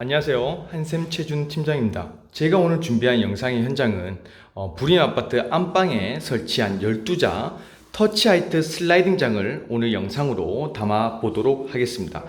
안녕하세요. 한샘 최준 팀장입니다. 제가 오늘 준비한 영상의 현장은 어, 부린 아파트 안방에 설치한 12자 터치하이트 슬라이딩 장을 오늘 영상으로 담아 보도록 하겠습니다.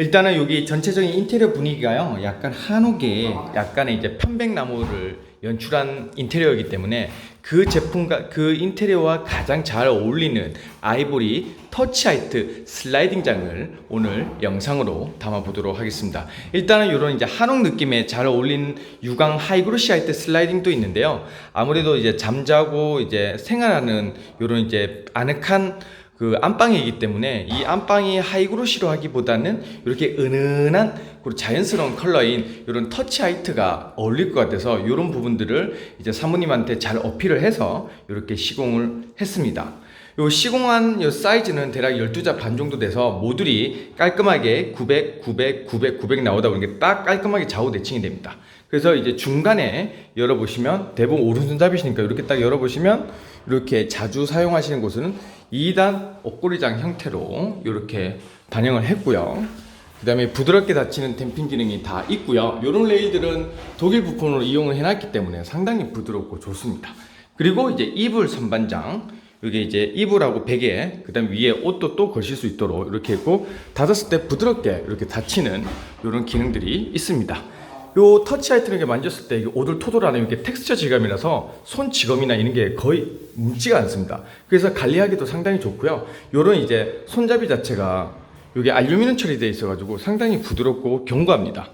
일단은 여기 전체적인 인테리어 분위기가요. 약간 한옥에 약간의 이제 편백나무를 연출한 인테리어이기 때문에 그 제품과 그 인테리어와 가장 잘 어울리는 아이보리 터치하이트 슬라이딩 장을 오늘 영상으로 담아 보도록 하겠습니다. 일단은 이런 이제 한옥 느낌에 잘 어울리는 유광 하이그로시아이트 슬라이딩도 있는데요. 아무래도 이제 잠자고 이제 생활하는 이런 이제 아늑한 그 안방이기 때문에 이 안방이 하이그로시로 하기보다는 이렇게 은은한 그리고 자연스러운 컬러인 이런 터치 하이트가 어울릴 것 같아서 이런 부분들을 이제 사모님한테 잘 어필을 해서 이렇게 시공을 했습니다. 요 시공한 요 사이즈는 대략 12자 반 정도 돼서 모듈이 깔끔하게 900, 900, 900, 900 나오다 보니까 딱 깔끔하게 좌우 대칭이 됩니다. 그래서 이제 중간에 열어보시면 대부분 오른손잡이시니까 이렇게 딱 열어보시면 이렇게 자주 사용하시는 곳은 2단 옷걸이장 형태로 이렇게 반영을 했고요. 그 다음에 부드럽게 닫히는 댐핑 기능이 다 있고요. 이런 레일들은 독일 부품으로 이용을 해놨기 때문에 상당히 부드럽고 좋습니다. 그리고 이제 이불 선반장 이게 이제 이불하고 베개 그 다음 위에 옷도 또 걸칠 수 있도록 이렇게 있고 닫았을 때 부드럽게 이렇게 닫히는 이런 기능들이 있습니다. 요 터치 이렇게 만졌을 때 오돌토돌하는 이게 텍스처 질감이라서 손 지검이나 이런 게 거의 뭉지가 않습니다. 그래서 관리하기도 상당히 좋고요. 요런 이제 손잡이 자체가 이게 알루미늄 처리되어 있어가지고 상당히 부드럽고 견고합니다.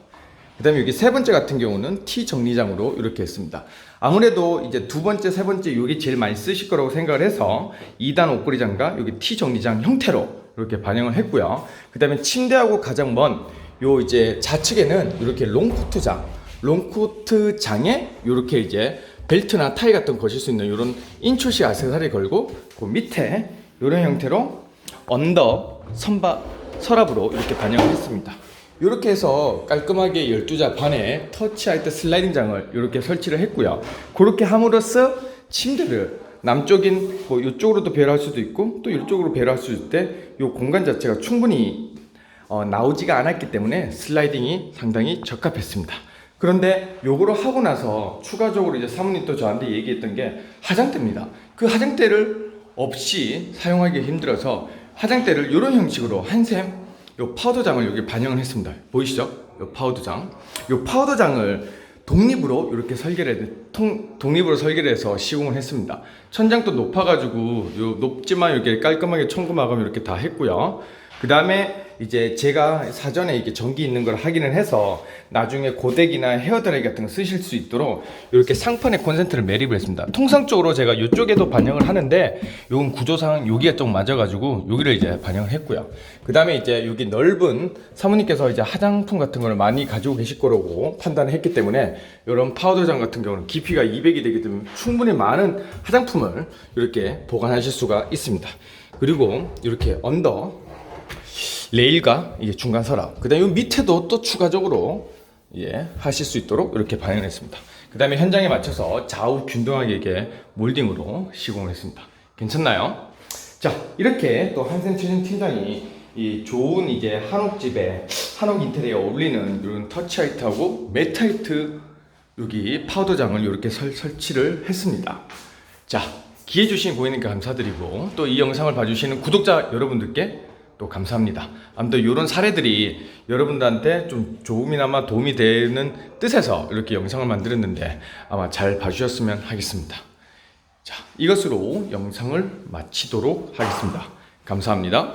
그 다음에 여기 세 번째 같은 경우는 T 정리장으로 이렇게 했습니다. 아무래도 이제 두 번째, 세 번째 여기 제일 많이 쓰실 거라고 생각을 해서 2단 옷걸이장과 여기 T 정리장 형태로 이렇게 반영을 했고요. 그 다음에 침대하고 가장 먼 요 이제 좌측에는 이렇게 롱코트장, 롱코트장에 이렇게 이제 벨트나 타이 같은 거 거실 수 있는 이런 인초식 아세사리 걸고 그 밑에 이런 형태로 언더 선바 서랍으로 이렇게 반영을 했습니다. 이렇게 해서 깔끔하게 12자 반에 터치하이트 슬라이딩장을 이렇게 설치를 했고요. 그렇게 함으로써 침대를 남쪽인 뭐 이쪽으로도 배열할 수도 있고 또 이쪽으로 배열할 수 있을 때 이 공간 자체가 충분히 어, 나오지가 않았기 때문에 슬라이딩이 상당히 적합했습니다. 그런데 요거를 하고 나서 추가적으로 이제 사모님 또 저한테 얘기했던 게 화장대입니다. 그 화장대를 없이 사용하기 힘들어서 화장대를 이런 형식으로 한샘 요 파우더장을 여기 반영을 했습니다. 보이시죠? 요 파우더장. 요 파우더장을 독립으로 이렇게 설계를 해, 통, 독립으로 설계를 해서 시공을 했습니다. 천장도 높아가지고 요 높지만 이렇게 깔끔하게 천구 마감 이렇게 다 했고요. 그 다음에 이제 제가 사전에 이게 전기 있는 걸 확인을 해서 나중에 고데기나 헤어드라이 같은 거 쓰실 수 있도록 이렇게 상판에 콘센트를 매립을 했습니다. 통상적으로 제가 이쪽에도 반영을 하는데 요건 구조상 여기가 좀 맞아가지고 여기를 이제 반영을 했고요. 그 다음에 이제 여기 넓은 사모님께서 이제 화장품 같은 걸 많이 가지고 계실 거라고 판단을 했기 때문에 이런 파우더장 같은 경우는 깊이가 200이 되기 때문에 충분히 많은 화장품을 이렇게 보관하실 수가 있습니다. 그리고 이렇게 언더 레일과 이게 중간 서랍. 그다음에 이 밑에도 또 추가적으로 예, 하실 수 있도록 이렇게 반영했습니다. 그다음에 현장에 맞춰서 좌우 균등하게 이게 몰딩으로 시공을 했습니다. 괜찮나요? 자, 이렇게 또 한센 최준 팀장이 이 좋은 이제 한옥집에 한옥 인테리어에 어울리는 이런 터치하이트하고 매트하이트 여기 파우더장을 이렇게 설, 설치를 했습니다. 자, 기회 주신 고객님께 감사드리고 또 이 영상을 봐주시는 구독자 여러분들께 또 감사합니다. 아무튼 이런 사례들이 여러분들한테 좀 조금이나마 도움이 되는 뜻에서 이렇게 영상을 만들었는데 아마 잘 봐주셨으면 하겠습니다. 자, 이것으로 영상을 마치도록 하겠습니다. 감사합니다.